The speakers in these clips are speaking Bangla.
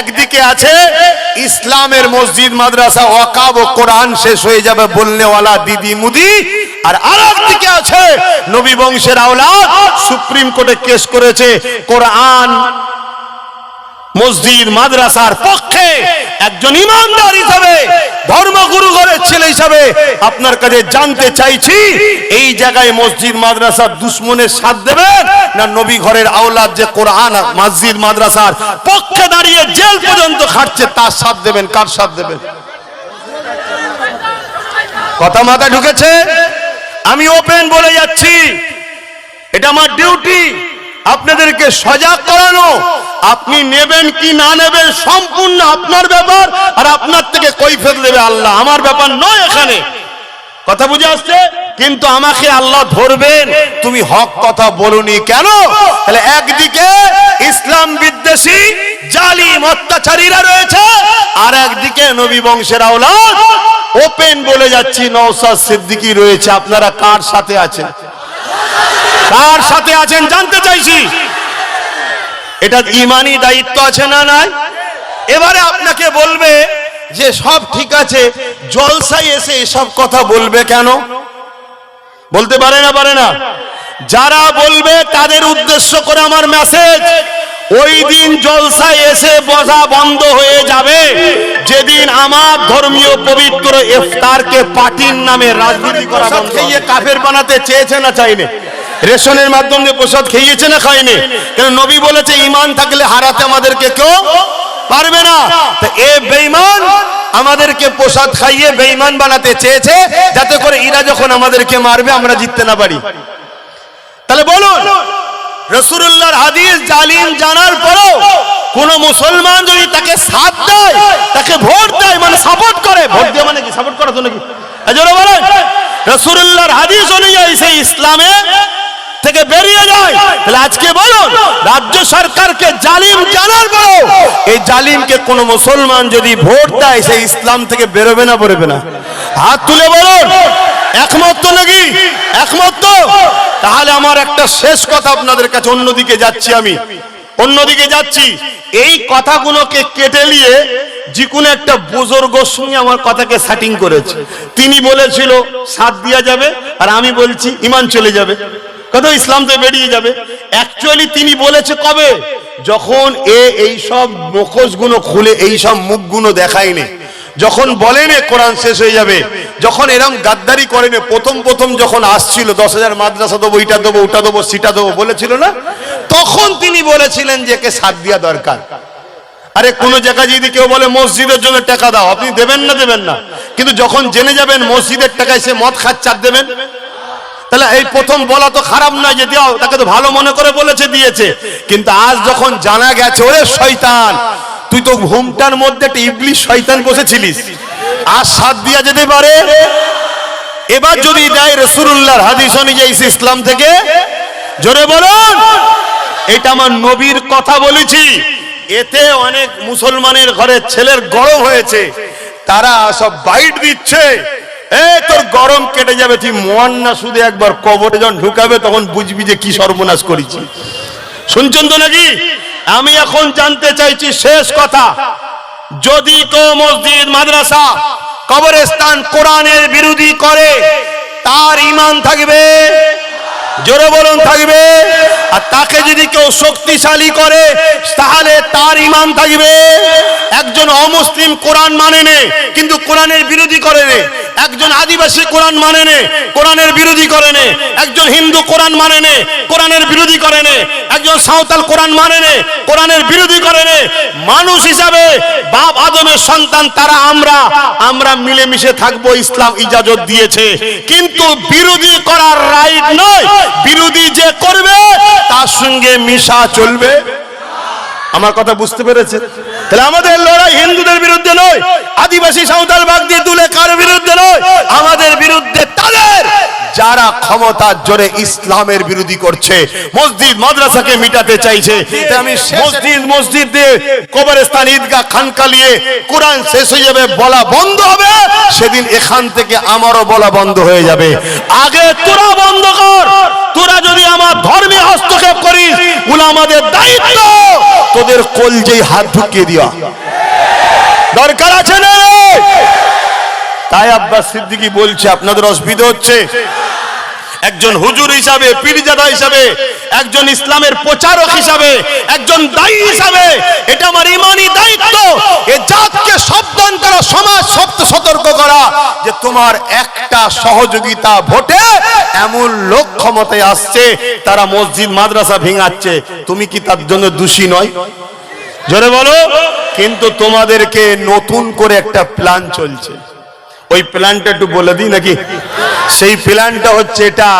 একদিকে আছে ইসলামের মসজিদ, মাদ্রাসা, ওয়াকাব ও কোরআন শেষ হয়ে যাবে বলনেওয়ালা দিদি মুদি। আর আরেক দিকে আছে নবী বংশের আওলাদ, সুপ্রিম কোর্টে কেস করেছে কোরআন মসজিদ, মাদ্রাসার পক্ষে একজন ইমানদার হিসাবে, ধর্মগুরু ঘরের ছেলে হিসাবে আপনার কাছে জানতে চাইছি, এই জায়গায় মসজিদ, মাদ্রাসার দুশ্মনের সাথ দেবেন না নবী ঘরের আওলাদ যে কোরআন মসজিদ, মাদ্রাসার পক্ষে দাঁড়িয়ে জেল পর্যন্ত খাটছে, তার সাথ দেবেন, কার সাথ দেবেন? কথা মাথায় ঢুকেছে? আমি ওপেন বলে যাচ্ছি। এটা আমার ডিউটি আপনাদেরকে সজাগ করানো। আপনি নেবেন কি না নেবেন সম্পূর্ণ আপনার ব্যাপার, আর আপনার থেকে কৈফেত দেবে আল্লাহ। আমার ব্যাপার নয় এখানে। কথা বুঝে আসছে? কিন্তু আমাকে আল্লাহ ধরবেন। তুমি হক কথা বলুনি কেন? তাহলে একদিকে ইসলাম বিদ্বেষী, জালিম অত্যাচারীরা রয়েছে, আর একদিকে নবী বংশের আওলাদ। ওপেন বলে যাচ্ছি নওসাদ সিদ্দিকী রয়েছে। আপনারা কার সাথে আছেন? কার সাথে আছেন জানতে চাইছি। এটা ইমানি দায়িত্ব আছে না নাই? এবারে আপনাকে বলবে যে সব ঠিক আছে জলসায় এসে এসব কথা বলবে কেন? বলতে পারে না পারে না। যারা বলবে তাদের উদ্দেশ্য করে আমার মেসেজ ওই দিন জলসায় এসে বসা বন্ধ হয়ে যাবে। যেদিন আমার ধর্মীয় পবিত্র ইফতারকে পার্টির নামে রাজনীতি করা কাফের বানাতে চেয়েছে না চাইনে রেশনের মাধ্যমে প্রসাদ খেয়েছে না খায়নি? কেন নবী বলেছে ইমান থাকলে হারাতে আমাদেরকে কেউ পারবে না? এ বেঈমান আমাদেরকে প্রসাদ খাইয়ে বেঈমান বানাতে চেয়েছে যাতে করে ইরা যখন আমাদেরকে মারবে আমরা জিততে না পারি। তাহলে বলুন রসুল্লাহর হাদিস জালিম জানার পরও কোন মুসলমান যদি তাকে সাথ দেয় তাকে ভোট দেয় মানে সাপোর্ট করে ভোট দেয় মানে কি? সাপোর্ট করা তো নাকি এজন্য বলেন রসুল্লাহর হাদিস অনুযায়ী সেই ইসলামে থেকে বেরিয়ে যায়। তাহলে আজকে বলুন, রাজ্য সরকারকে জালিম জানার পরও এই জালিমকে কোন মুসলমান যদি ভোট দেয় সেই ইসলাম থেকে বেরোবে না বেরোবে না। হাত তুলে বলুন, একমত তো নাকি? একমত তো? তাহলে আমার একটা শেষ কথা আপনাদের কাছে অন্যদিকে যাচ্ছি আমি। অন্যদিকে যাচ্ছি। এই কথাগুলোকে কেটে নিয়ে যে কোনো একটা বুজুর্গর সঙ্গে আমার কথাকে সেটিং করেছে। তিনি বলেছিল, সাথ দেওয়া যাবে? আর আমি বলছি, ইমান চলে যাবে। কত ইসলাম তো বেরিয়ে যাবে? অ্যাকচুয়ালি তিনি বলেছে কবে? যখন এ এই সব মুখোশগুলো খুলে, এই সব মুখগুলো দেখায়নি। যখন বলেনে কোরআন শেষ হয়ে যাবে। যখন এরম গাদ্দারি করেনি, প্রথম প্রথম যখন আসছিল, দশ হাজার মাদ্রাসা দেবো ওইটা দেবো, ওটা দেবো, সেটা দেবো, বলেছিল না? তখন তিনি বলেছিলেন যে একে সাথ দেওয়া দরকার। আরে কোন জায়গায় যদি কেউ বলে, মসজিদের জন্য টাকা দাও আপনি দেবেন না দেবেন না। কিন্তু যখন জেনে যাবেন, মসজিদের টাকায় সে মদ খাচ্ছে, আর দেবেন? তাহলে এই প্রথম বলা তো খারাপ নয় যে দাও তাকে তো ভালো মনে করে বলেছে, দিয়েছে। কিন্তু আজ যখন জানা গেছে, ওরে শয়তান, তুই তো ঘুমটার মধ্যে একটা ইবলিশ শয়তান বসেছিলিস। আর সাথ দিয়া যেতে পারে? এবার যদি দেয় রসুল্লাহর হাদিস অনুযায়ী ইসলাম থেকে, জোরে বলুন। এটা আমার নবীর কথা বলেছি। এতে অনেক মুসলমানের ঘরে ছেলের গরম হয়েছে। তারা সব বাইট দিচ্ছে। এ, তোর গরম কেটে যাবে তুই মোয়ান না শুধু একবার কবরে যখন ঢুকাবে, তখন বুঝবি যে কি সর্বনাশ করেছি। শুনছেন তো নাকি? আমি এখন জানতে চাইছি শেষ কথা। যদি কেউ মসজিদ, মাদ্রাসা, কবরস্থান কোরআনের বিরোধী করে, তার ইমান থাকবে? জোরে বলুন, থাকবে? আর তাকে যদি কেউ শক্তিশালী করে, তাহলে তার ইমান থাকবে। একজন অমুসলিম কোরআন মানে নে, কিন্তু কোরআনের বিরোধী করে নে। একজন আদিবাসী কোরআন মানে নে, কোরআনের বিরোধী করে নে, একজন হিন্দু কোরআন মানে নে, কোরআনের বিরোধী করে নে, একজন সাঁওতাল কোরআন মানে নে, কোরআনের বিরোধী করে নে। মানুষ হিসাবে বাপ আদমের সন্তান, তারা আমরা আমরা মিলেমিশে থাকব, ইসলাম ইজাজত দিয়েছে। কিন্তু বিরোধী করার রাইট নয়, বিরোধী যে করবে, তার সঙ্গে মিশা চলবে। আমার কথা বুঝতে পেরেছে তাহলে আমাদের লড়াই হিন্দুদের বিরুদ্ধে নয় আদিবাসী সাঁওতাল বাগ দিয়ে তুলে কার বিরুদ্ধে নয়? আমাদের বিরুদ্ধে তাদের! যারা ক্ষমতার জোরে ইসলামের বিরোধী করছে মসজিদ মাদ্রাসাকে মিটাতে চাইছে আমি মসজিদ মসজিদ দিয়ে কবরস্থান ঈদগাহ খানকালিয়ে কোরআন শেষ হয়ে যাবে বলা বন্ধ হবে সেদিন এখান থেকে আমারও বলা বন্ধ হয়ে যাবে। আগে তোরা বন্ধ কর তোরা যদি আমার ধর্মে হস্তক্ষেপ করিস ওগুলো আমাদের দায়িত্ব! তোদের কলজেই হাত ঢুকিয়ে দিয়া দরকার আছে না? তাই আব্বাস সিদ্দিকি বলছে, আপনাদের অসুবিধা হচ্ছে একজন হুজুর হিসাবে, পীরজাদা হিসাবে, একজন ইসলামের প্রচারক হিসাবে, একজন দায়ী হিসাবে, এটা আমার ইমানি দায়িত্ব। এ জাতকে সাবধান করা, সমাজ সপ্ত সতর্ক করা, যে তোমার একটা সহযোগিতা ভোটে এমন লোক ক্ষমতায় আসছে, তারা মসজিদ, মাদ্রাসা ভেঙাচ্ছে। তুমি কি তার জন্য দোষী নয়? জোরে বলো। কিন্তু তোমাদেরকে নতুন করে একটা প্ল্যান চলছে। ওই প্ল্যানটা একটু বলে দিই নাকি? সেই প্ল্যানটা হচ্ছে এটা,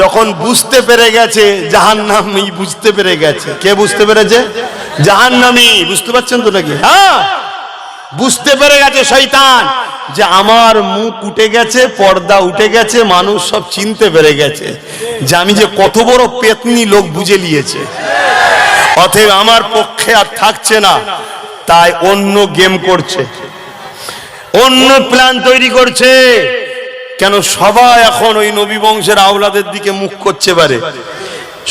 যখন বুঝতে পেরে গেছে, জাহান্নামী বুঝতে পেরে গেছে। কে বুঝতে পেরেছে? জাহান্নামী, বুঝতে পারছেন তো নাকি? হ্যাঁ। বুঝতে পেরে গেছে শৈতান যে আমার মুখ উঠে গেছে, পর্দা উঠে গেছে, মানুষ সব চিনতে পেরে গেছে, যে আমি যে কত বড় পেতনি লোক বুঝে নিয়েছে। অতএব আমার পক্ষে আর থাকছে না, তাই অন্য গেম করছে। অন্য প্ল্যান তৈরি করছে। কেন সবাই এখন ওই নবী বংশের আওলাদের দিকে মুখ করছে পারে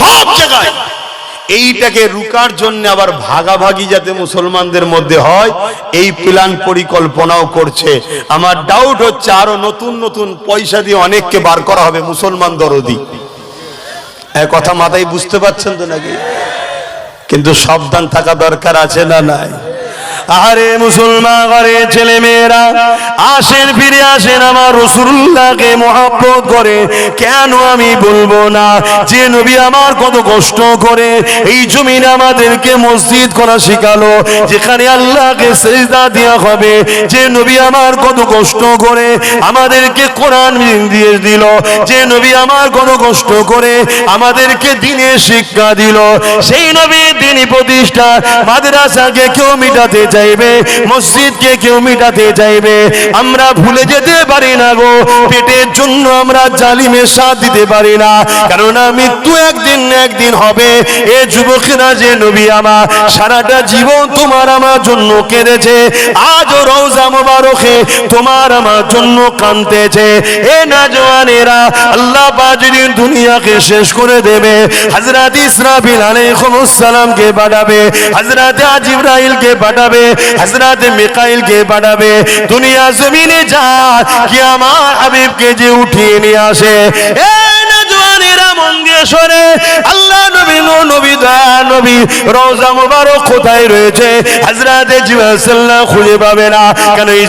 সব জায়গায়। এইটাকে রুকার জন্য আবার ভাগাভাগি যাতে মুসলমানদের মধ্যে হয়, এই প্ল্যান পরিকল্পনাও করছে। আমার ডাউট হচ্ছে আরও নতুন নতুন পয়সা দিয়ে অনেককে বার করা হবে মুসলমান দরদি। কথা মাথায় বুঝতে পারছেন তো নাকি? কিন্তু সাবধান থাকা দরকার আছে না নাই? আরে মুসলমান ঘরে ছেলে মেয়েরা আসেন, ফিরে আসেন আমার রসুল্লাহকে মহাব্বত করে। কেন আমি বলব না? যে নবী আমার কত কষ্ট করে এই জমিন আমাদেরকে মসজিদ করা শিখালো, যেখানে আল্লাহকে সেজদা দেওয়া হবে। যে নবী আমার কত কষ্ট করে আমাদেরকে কোরআন দিয়ে দিল। যে নবী আমার কত কষ্ট করে আমাদেরকে দিনের শিক্ষা দিল। সেই নবী দিনই প্রতিষ্ঠা মাদ্রাসাকে কেউ মিটাতে চাইবে মসজিদকে কেউ মিটাতে চাইবে আমরা ভুলে যেতে পারি না গো, পেটের জন্য আমরা জালিমের সাথ দিতে পারি না। কেননা মৃত্যু একদিন একদিন হবে। এ যুবকেরা যে নবী আমার, সারাটা জীবন তোমার আমার জন্য কেঁদেছে। আজ রওজা মোবারকে তোমার আমার জন্য কানতেছে এ না জওয়ানেরা, আল্লাহ যদি দুনিয়াকে শেষ করে দেবে, হযরত ইসরাফিল আলাইহিস সালামকে পাঠাবে, হযরত আজিবরাইলকে পাঠাবে হযরত মিকাইলকে পাঠাবে দুনিয়া জমিনে যা, কি আমার হাবিবকে যে উঠিয়ে নিয়ে আসে? খুঁজে পাবে না। এই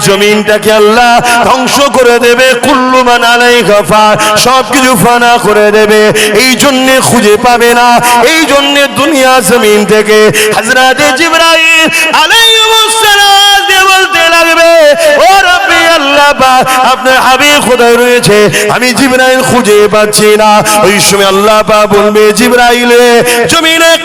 ধ্বংস করে দেবে? কুল্লু মান আলাইহা ফান সব ফানা করে দেবে। এই জন্য খুঁজে পাবে না। এই জন্য দুনিয়া জমিন থেকে হযরত জিবরাইল আলাইহিস ও রব্বি রয়েছে। আমি জিবরাইল খুঁজে পাচ্ছি না। ওই সময় আল্লাহ পাক বলবে, জিবরাইল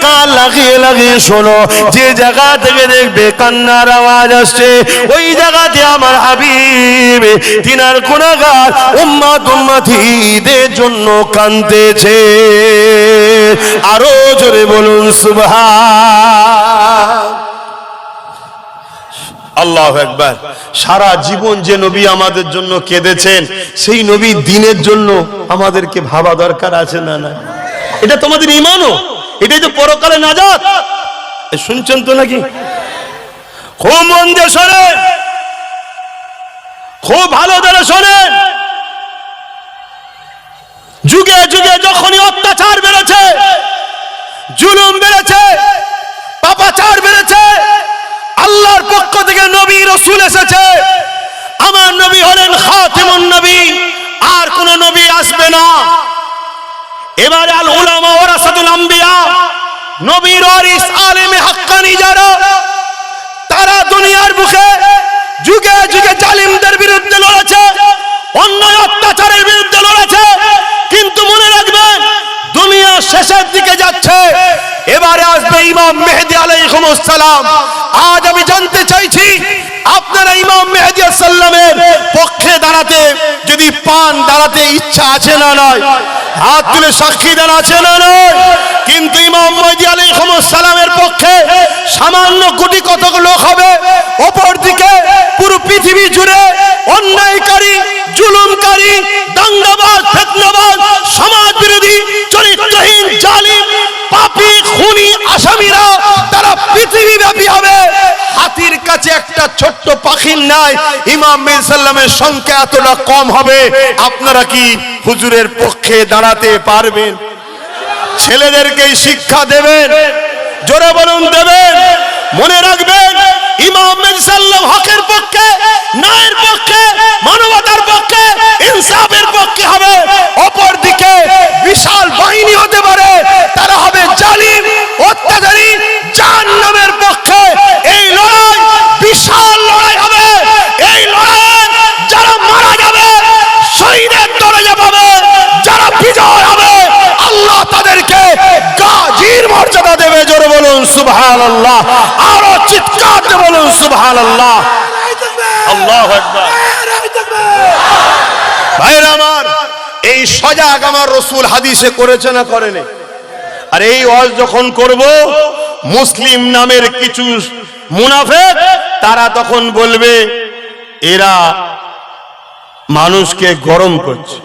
কান লাগিয়ে লাগিয়ে শোনো। যে জায়গা থেকে দেখবে কান্নার আওয়াজ আসছে, ওই জায়গাতে আমার হাবিব তিনার গুণাগার উম্মাত উম্মাতিদের জন্য কান্দেছে আরও জোরে বলুন, সুবহান। আল্লাহ একবার সারা জীবন যে নবী আমাদের জন্য কেঁদেছেন, সেই নবী দিনের জন্য আমাদেরকে ভাবা দরকার আছে না না এটা তোমাদের ইমানও। এটাই তো পরকালে নাজাত। এ শুনছেন তো নাকি? খুব মন দিয়ে শোনেন। খুব ভালো ধরে শোনেন। যুগে যুগে যখনই অত্যাচার বেড়েছে, জুলুম বেড়েছে, পাপাচার বেড়েছে আল্লাহর পক্ষ থেকে নবী রসুল এসেছে। আমার নবী হলেন খাতিমুন নবী, আর কোন নবী আসবে না। এবারে আল উলামা ওয়ারাসাতুল আম্বিয়া, নবীর ওয়ারিস আলেমে হাক্কানি যারা তারা দুনিয়ার বুকে যুগে যুগে জালিমদের বিরুদ্ধে লড়েছে, অন্যায় অত্যাচারের বিরুদ্ধে লড়েছে, কিন্তু মনে রাখবেন, দুনিয়া শেষের দিকে যাচ্ছে। এবারে আসবে ইমাম মেহেদি আলাইহিস সালাম। আজ আমি জানতে চাইছি, আপনার ইমাম মেহেদি সাল্লামের পক্ষে দাঁড়াতে যদি পান, দাঁড়াতে ইচ্ছা আছে না নয়? হাত তুলে সাক্ষী দেন, আছে না নয়? কিন্তু ইমাম মেহেদি আলী সালামের পক্ষে সামান্য কোটি কতক লোক হবে অপর দিকে পুরো পৃথিবী জুড়ে অন্যায়কারী, জুলুমকারী, দাঙ্গাবাজ, ফেতনাবাজ সমাজ বিরোধী চরিত্রহীন, জালিম পাপী খুনি আসামিরা তারা পৃথিবী ব্যাপী হবে। হাতির কাছে একটা ছোট্ট পাখির নাই ইমাম মিরসাল্লামের সংখ্যা এতটা কম হবে। আপনারা কি হুজুরের পক্ষে দাঁড়াতে পারবেন? ছেলেদেরকে শিক্ষা দেবেন, জোরে বলুন দেবেন, মনে রাখবেন ইমাম হকের পক্ষে, ন্যায়ের পক্ষে, মানবতার পক্ষে, ইনসাফের পক্ষে হবে। অপর দিকে বিশাল বাহিনী হতে পারে, তারা হবে জালিম, অত্যাচারী, জাহান্নামের পক্ষে। এই লড়াই বিশাল লড়াই হবে। এই লড়াইয়ে যারা মারা যাবে, শহীদের দরজা পাবে, যারা বিজয় হবে, আল্লাহ তাদেরকে গাজীর মর্যাদা দেবে। জোরে বলুন আল্লাহ দিয়ে বলুন সুবহান আল্লাহ আল্লাহ ভাইরা আমার এই সজাগ আমার রসুল হাদিসে করেছে না করেনি? আর এই ওয়াজ যখন করব মুসলিম নামের কিছু মুনাফেক তারা তখন বলবে এরা মানুষকে গরম করছে।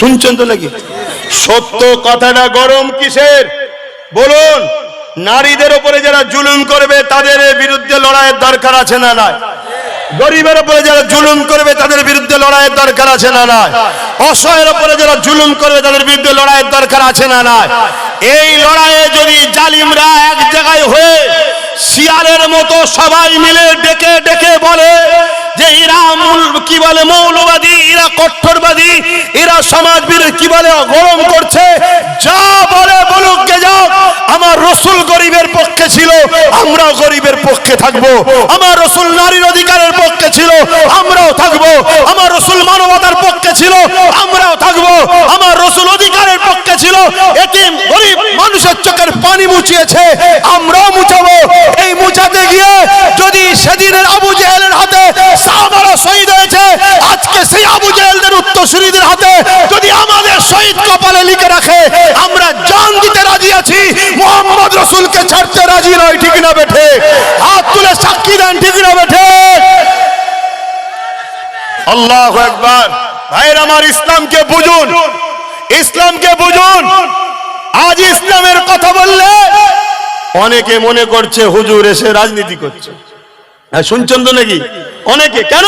শুনছেন তো নাকি? সত্য কথাটা গরম কিসের? বলুন। নারীদের উপরে যারা জুলুম করবে, তাদের বিরুদ্ধে লড়াইয়ের দরকার আছে না নাই? গরিবের উপরে যারা জুলুম করবে, তাদের বিরুদ্ধে লড়াইয়ের দরকার আছে না নাই? অসহায়ের উপরে যারা জুলুম করবে, তাদের বিরুদ্ধে লড়াইয়ের দরকার আছে না নাই? এই লড়াইয়ে যদি জালিমরা এক জায়গায় হয়ে, শিয়ালের মতো সবাই মিলে ডেকে ডেকে বলে যে এরা মূল- কি বলে মৌলবাদী, এরা কট্টরবাদী এরা সমাজ কি বলে গরম করছে? যা বলে বলুক গে যাও আমার রসুল গরিবের পক্ষে ছিল, আমরাও গরিবের পক্ষে থাকব। আমার রসুল নারীর অধিকারের পক্ষে ছিল, আমরাও থাকব। আমার রসুল মানবতার পক্ষে ছিল, আমরাও থাকব। আমার রসুল অধিকারের পক্ষে ছিল, এতিম, গরিব মানুষের চোখের পানি মুছিয়েছে, আমরাও মুছাবো। এই মুছাতে গিয়ে যদি সেদিনের আবু জেহেলের হাতে সাহাবারা শহীদ হয়েছে আজকে সেই আবু উত্তরসূরিদের হাতে যদি আমাদের শহীদ কপালে লিখে রাখে, আমরা জান দিতে রাজি আছি। মোহাম্মদ রসুলকে ছাড়তে রাজি নয়, ঠিক না বেঠে? হাত তুলে সাক্ষী দেন, ঠিক না বেঠে? আল্লাহ একবার ভাইয়ের, আমার ইসলামকে বুঝুন। ইসলামকে বুঝুন। আজ ইসলামের কথা বললে অনেকে মনে করছে হুজুর এসে রাজনীতি করছে। হ্যাঁ শুনছেন তো নাকি? অনেকে। কেন?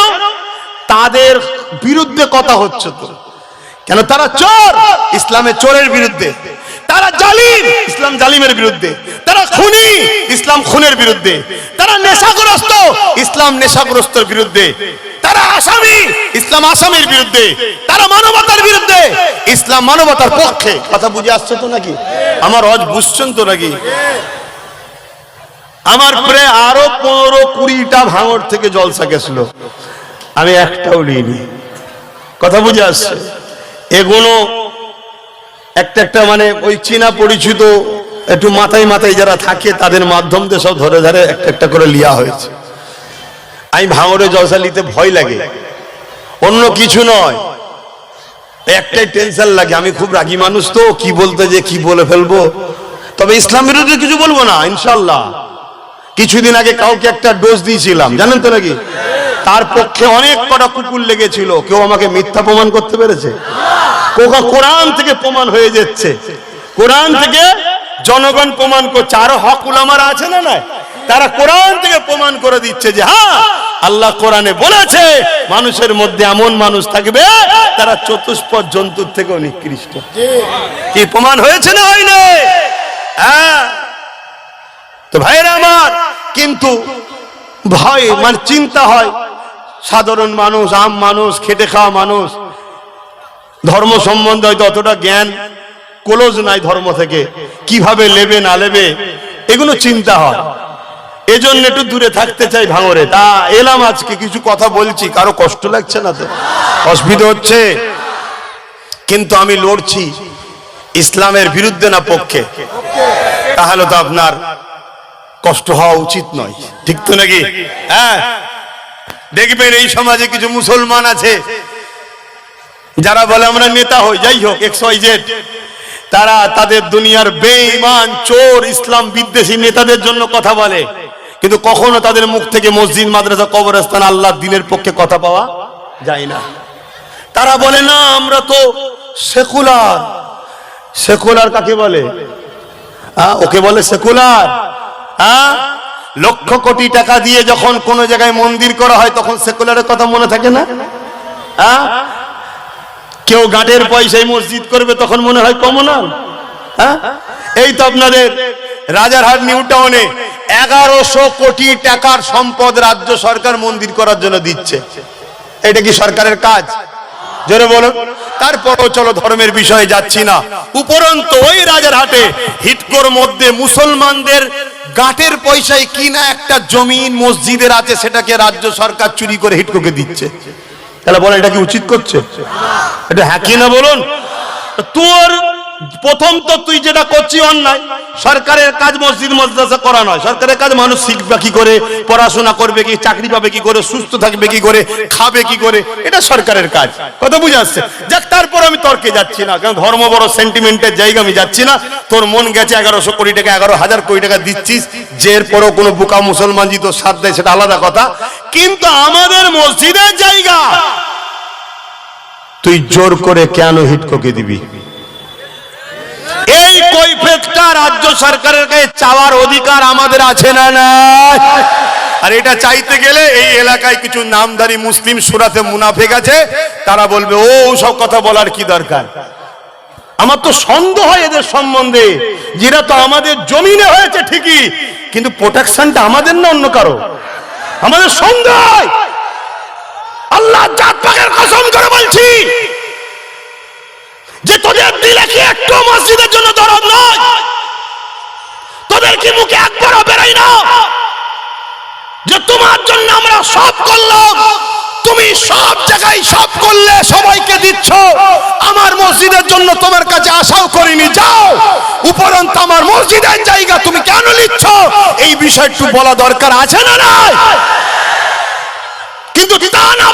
তাদের বিরুদ্ধে কথা হচ্ছে তো। কেন তারা চোর? ইসলামের চোরের বিরুদ্ধে। তারা জালিম, ইসলাম জালিমের বিরুদ্ধে। তারা খুনি, ইসলাম খুনের বিরুদ্ধে। তারা নেশাগ্রস্ত, ইসলাম নেশাগ্রস্তর বিরুদ্ধে। তারা আসামি, ইসলাম আসামির বিরুদ্ধে। তারা মানবতার বিরুদ্ধে। ইসলাম মানবতার পক্ষে। কথা বুঝে আসছে তো নাকি? আমার অজ বুঝছেন তো নাকি? আমার প্রায় আরও পনেরো কুড়িটা ভাঙর থেকে জলসা গেছিল। আমি একটাও নিইনি। কথা বুঝে আসছে? এগুলো একটা একটা মানে ওই চীনা পরিচিত একটু মাথায় মাথায় যারা থাকে, তাদের মাধ্যম দিয়ে সব ধরে ধরে একটা একটা করে লিয়া হয়েছে। আমি ভাঙরে জলসা নিতে ভয় লাগে। অন্য কিছু নয়। একটাই টেনশন লাগে। আমি খুব রাগী মানুষ তো, কি বলতে যে, কি বলে ফেলব? তবে ইসলাম বিরোধী কিছু বলব না ইনশাল্লাহ কিছুদিন আগে কাউকে একটা ডোজ দিয়েছিলাম। জানেন তো নাকি? তার পক্ষে অনেক কটা কুকুর লেগেছিল। কেউ আমাকে মিথ্যা প্রমাণ করতে পেরেছে? কোকা কোরআন থেকে প্রমাণ হয়ে যাচ্ছে। কোরআন থেকে জনগণ প্রমাণ করছে। আরও হক উলামারা আছে না না তারা কোরআন থেকে প্রমাণ করে দিচ্ছে যে হ্যাঁ আল্লাহ কোরআনে বলেছে, মানুষের মধ্যে এমন মানুষ থাকবে, তারা চতুষ্পদ জন্তুর থেকেও নিকৃষ্ট। কি প্রমাণ হয়েছে না হয়নি? হ্যাঁ। তো ভাইরা আমার, কিন্তু ভয় মানে চিন্তা হয় সাধারণ মানুষ, আম মানুষ, খেটে খাওয়া মানুষ। ধর্ম সম্বন্ধে হয়তো অতটা জ্ঞান ক্লোজ নাই ধর্ম থেকে। কীভাবে নেবে না লেবে, এগুলো চিন্তা হয়। এজন্য একটু দূরে থাকতে চাই ভাঙরে। তা এলাম আজকে, কিছু কথা বলছি, কারও কষ্ট লাগছে না তো? অসুবিধা হচ্ছে? কিন্তু আমি লড়ছি ইসলামের বিরুদ্ধে না পক্ষে? তাহলে তো আপনার কষ্ট হওয়া উচিত নয়। ঠিক তো নাকি? হ্যাঁ? দেখবেন এই সমাজে কিছু মুসলমান আছে, যারা বলে আমরা নেতা হই, যাই হোক এক্স জেড তারা তাদের দুনিয়ার বেঈমান, চোর, ইসলাম বিদ্বেষী নেতাদের জন্য কথা বলে। কিন্তু কখনো তাদের মুখ থেকে মসজিদ, মাদ্রাসা, কবরস্থান, আল্লাহ দিনের পক্ষে কথা পাওয়া যায় না। তারা বলে, না, আমরা তো সেকুলার। সেকুলার কাকে বলে? ওকে বলে সেকুলার। হ্যাঁ লক্ষ কোটি টাকা দিয়ে যখন কোন জায়গায় মন্দির করা হয়, তখন সেকুলারের কথা মনে থাকে না? হ্যাঁ কেউ গাঁটের পয়সায় মসজিদ করবে, তখন মনে হয় কমনাল হ্যাঁ এই তো আপনাদের রাজারহাট নিউ টাউনে এগারোশো কোটি টাকার সম্পদ রাজ্য সরকার মন্দির করার জন্য দিচ্ছে। এটা কি সরকারের কাজ? জোরে বলুন। তারপরও চলো, ধর্মের বিষয়ে যাচ্ছি না। উপরন্ত ওই রাজারহাটে হিটকোর মধ্যে মুসলমানদের গাঁটের পয়সায় কিনা একটা জমিন মসজিদের আছে, সেটাকে রাজ্য সরকার চুরি করে হিটকোকে দিচ্ছে। তাহলে বলেন, এটা কি উচিত করছে? এটা হ্যাঁ কিনা বলুন? তোর প্রথম তো তুই যেটা করছি অন্যায়। সরকারের কাজ মসজিদ মাদ্রাসা করা নয়। সরকারের কাজ মানুষ শিখবে কি করে, পড়াশোনা করবে কি, চাকরি পাবে কি করে, সুস্থ থাকবে কি করে, খাবে কি করে, এটা সরকারের কাজ। কথা বুঝে আসছে? যাক, তারপর আমি তর্কে যাচ্ছি না, কারণ ধর্ম বড় সেন্টিমেন্টের জায়গা, আমি যাচ্ছি না। তোর মন গেছে এগারোশো কোটি টাকা, এগারো হাজার কোটি টাকা দিচ্ছিস যে এরপরও কোনো বুকা মুসলমান যদি তোর সাথ দেয়, সেটা আলাদা কথা। কিন্তু আমাদের মসজিদের জায়গা, তুই জোর করে কেন হিটকোকে দিবি? এই কৈফেতটা রাজ্য সরকারের কাছে চাওয়ার অধিকার আমাদের আছে না না আর এটা চাইতে গেলে এই এলাকায় কিছু নামধারী মুসলিম সুরাতে মুনাফেক আছে, তারা বলবে, ও, সব কথা বলার কি দরকার? আমার তো সন্দেহ এদের সম্বন্ধে, যেটা তো আমাদের জমিনে হয়েছে ঠিকই, কিন্তু প্রোটেকশনটা আমাদের না অন্য কারও? আমাদের সন্দেহ। আল্লাহ জাত পাকের কসম করে বলছি তোদের দিলে কি একটু মসজিদের জন্য দরদ নয়। তোদের কি মুখে একবারও বেরোয় না? যে তোমার জন্য আমরা সব করলাম, তুমি সব জায়গায় সব করলে সবাইকে দিচ্ছ। আমার মসজিদের জন্য তোমার কাছে আশাও করিনি, যাও। উপরন্ত আমার মসজিদের জায়গা তুমি কেন নিচ্ছ? এই বিষয়টু বলা দরকার আছে না নাই? কিন্তু তা না